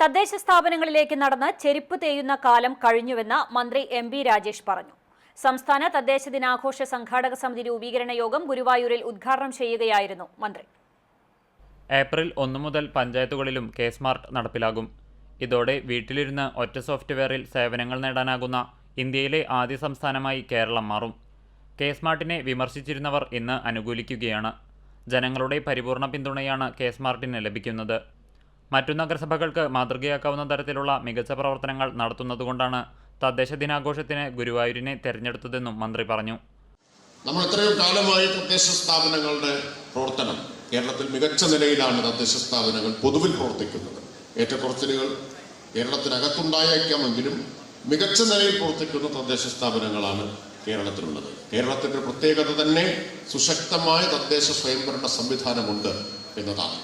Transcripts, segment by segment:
തദ്ദേശ സ്ഥാപനങ്ങളിലേക്ക് നടന്ന് ചെരുപ്പ് തേയുന്ന കാലം കഴിഞ്ഞുവെന്ന് മന്ത്രി എം ബി രാജേഷ് പറഞ്ഞു. സംസ്ഥാന തദ്ദേശ ദിനാഘോഷ സംഘാടക സമിതി രൂപീകരണ യോഗം ഗുരുവായൂരിൽ ഉദ്ഘാടനം ചെയ്യുകയായിരുന്നു മന്ത്രി. ഏപ്രിൽ ഒന്ന് മുതൽ പഞ്ചായത്തുകളിലും കെ സ്മാർട്ട് നടപ്പിലാകും. ഇതോടെ വീട്ടിലിരുന്ന് ഒറ്റ സോഫ്റ്റ്വെയറിൽ സേവനങ്ങൾ നേടാനാകുന്ന ഇന്ത്യയിലെ ആദ്യ സംസ്ഥാനമായി കേരളം മാറും. കെ സ്മാർട്ടിനെ വിമർശിച്ചിരുന്നവർ ഇന്ന് അനുകൂലിക്കുകയാണ്. ജനങ്ങളുടെ പരിപൂർണ പിന്തുണയാണ് കെ സ്മാർട്ടിന് ലഭിക്കുന്നത്. മറ്റു നഗരസഭകൾക്ക് മാതൃകയാക്കാവുന്ന തരത്തിലുള്ള മികച്ച പ്രവർത്തനങ്ങൾ നടത്തുന്നതുകൊണ്ടാണ് തദ്ദേശ ദിനാഘോഷത്തിന് ഗുരുവായൂരിനെ തെരഞ്ഞെടുത്തതെന്നും മന്ത്രി പറഞ്ഞു. നമ്മൾ ഇത്രയും കാലമായി തദ്ദേശ സ്ഥാപനങ്ങളുടെ പ്രവർത്തനം കേരളത്തിൽ മികച്ച നിലയിലാണ് തദ്ദേശ സ്ഥാപനങ്ങൾ പൊതുവിൽ പ്രവർത്തിക്കുന്നത്. ഏറ്റക്കുറച്ചിലുകൾ കേരളത്തിനകത്തുണ്ടായേക്കാമെങ്കിലും മികച്ച നിലയിൽ പ്രവർത്തിക്കുന്ന തദ്ദേശ സ്ഥാപനങ്ങളാണ് കേരളത്തിലുള്ളത്. കേരളത്തിന്റെ പ്രത്യേകത തന്നെ സുശക്തമായ തദ്ദേശ സ്വയംഭരണ സംവിധാനമുണ്ട് എന്നതാണ്.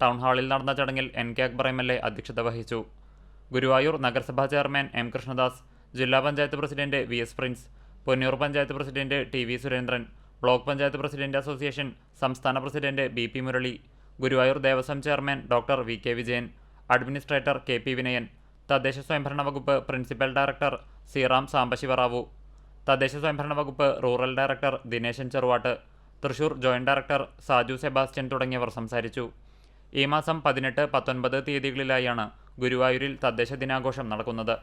ടൗൺ ഹാളിൽ നടന്ന ചടങ്ങിൽ N K Akbar M L A അധ്യക്ഷത വഹിച്ചു. ഗുരുവായൂർ നഗരസഭാ ചെയർമാൻ എം കൃഷ്ണദാസ് ജില്ലാ panchayat president V S Prince Ponnur panchayat president T V Surendran block panchayat president association സംസ്ഥാന president B P Murali Guruvayur Devaswom chairman doctor V K Vijayan administrator K P Vinayan തദ്ദേശ സ്വയംഭരണ വകുപ്പ് principal director സിറാം Sambasivarao തദ്ദേശ സ്വയംഭരണ വകുപ്പ് rural director Dineshan Cheruvattu Thrissur joint director Saju Sebastian തുടങ്ങിയവർ സംസാരിച്ചു. ഈ മാസം പതിനെട്ട് പത്തൊൻപത് തീയതികളിലായാണ് ഗുരുവായൂരിൽ തദ്ദേശ ദിനാഘോഷം നടക്കുന്നത്.